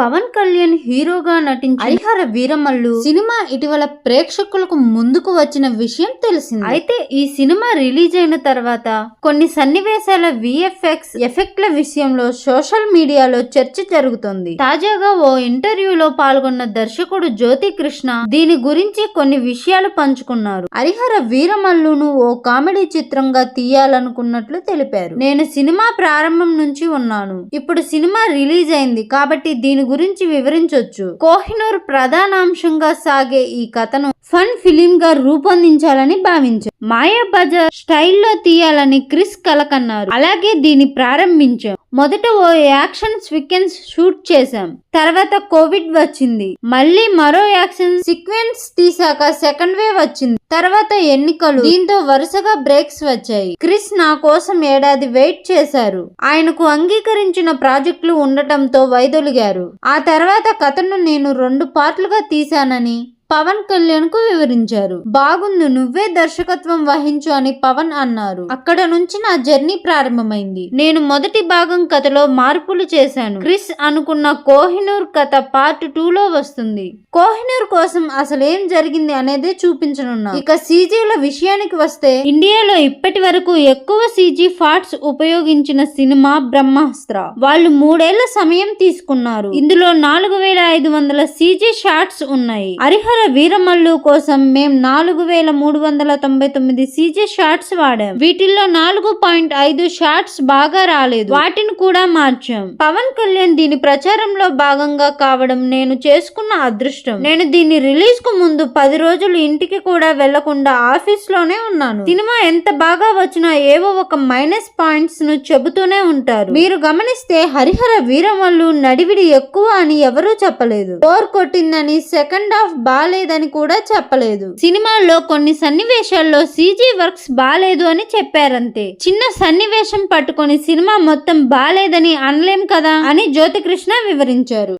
పవన్ కళ్యాణ్ హీరోగా నటించిన హరిహర వీరమల్లు సినిమా ఇటీవల ప్రేక్షకులకు ముందుకు వచ్చిన విషయం తెలిసింది. అయితే ఈ సినిమా రిలీజ్ అయిన తర్వాత కొన్ని సన్నివేశాల విఎఫ్ఎక్స్ ఎఫెక్ట్ల విషయంలో సోషల్ మీడియాలో చర్చ జరుగుతోంది. తాజాగా ఓ ఇంటర్వ్యూలో పాల్గొన్న దర్శకుడు జ్యోతి కృష్ణ దీని గురించి కొన్ని విషయాలు పంచుకున్నారు. హరిహర వీరమల్లును ఓ కామెడీ చిత్రంగా తీయాలనుకున్నట్లు తెలిపారు. నేను సినిమా ప్రారంభం నుంచి ఉన్నాను. ఇప్పుడు సినిమా రిలీజ్ అయింది కాబట్టి దీని గురించి వివరించొచ్చు. కోహినూర్ ప్రధానాంశంగా సాగే ఈ కథను ఫన్ ఫిలిం గా రూపొందించాలని భావించారు. మాయా బజార్ స్టైల్లో తీయాలని క్రిస్ కలకన్నారు. అలాగే దీన్ని ప్రారంభించాం మొదట ఓ యాక్షన్ సీక్వెన్స్ షూట్ చేశాం. తర్వాత కోవిడ్ వచ్చింది. మళ్ళీ మరో యాక్షన్ సీక్వెన్స్ తీసాక సెకండ్ వేవ్ వచ్చింది. తర్వాత ఎన్నికలు. దీంతో వరుసగా బ్రేక్స్ వచ్చాయి. క్రిస్ నా కోసం ఏడాది వెయిట్ చేశారు. ఆయనకు అంగీకరించిన ప్రాజెక్టులు ఉండటంతో వైదొలిగారు. ఆ తర్వాత కథను నేను రెండు పార్ట్లుగా తీశానని పవన్ కళ్యాణ్కు వివరించారు. బాగుంది నువ్వే దర్శకత్వం వహించు అని పవన్ అన్నారు. అక్కడ నుంచి నా జర్నీ ప్రారంభమైంది. నేను మొదటి భాగం కథలో మార్పులు చేశాను. క్రిస్ అనుకున్న కోహినూర్ కథ పార్ట్ టూ లో వస్తుంది. కోహినూర్ కోసం అసలు ఏం జరిగింది అనేదే చూపించనున్నా. ఇక సీజీల విషయానికి వస్తే ఇండియాలో ఇప్పటి వరకు ఎక్కువ సీజీ ఫాట్స్ ఉపయోగించిన సినిమా బ్రహ్మాస్త్ర. వాళ్ళు మూడేళ్ళ సమయం తీసుకున్నారు. ఇందులో నాలుగు వేల ఐదు వందల సీజీ షాట్స్ ఉన్నాయి. హరిహర వీరమల్లు కోసం మేం నాలుగు వేల మూడు వందల తొంభై తొమ్మిది సీజే షార్ట్స్ వాడాం. వీటిల్లో నాలుగు పాయింట్ ఐదు షార్ట్స్ బాగా రాలేదు. వాటిని కూడా మార్చాం. పవన్ కళ్యాణ్ దీని ప్రచారంలో భాగంగా కావడం నేను చేసుకున్న అదృష్టం. నేను దీన్ని రిలీజ్కు ముందు పది రోజులు ఇంటికి కూడా వెళ్ళకుండా ఆఫీస్లోనే ఉన్నాను. సినిమా ఎంత బాగా వచ్చినా ఏవో ఒక మైనస్ పాయింట్స్ను చెబుతూనే ఉంటారు. మీరు గమనిస్తే హరిహర వీరమల్లు నడివిడి ఎక్కువ అని ఎవరూ చెప్పలేదు. బోర్ కొట్టిందని సెకండ్ హాఫ్ బాలేదని కూడా చెప్పలేదు. సినిమాల్లో కొన్ని సన్నివేశాల్లో సీజీ వర్క్స్ బాలేదు అని చెప్పారంతే. చిన్న సన్నివేశం పట్టుకొని సినిమా మొత్తం బాలేదని అనలేం కదా అని జ్యోతికృష్ణ వివరించారు.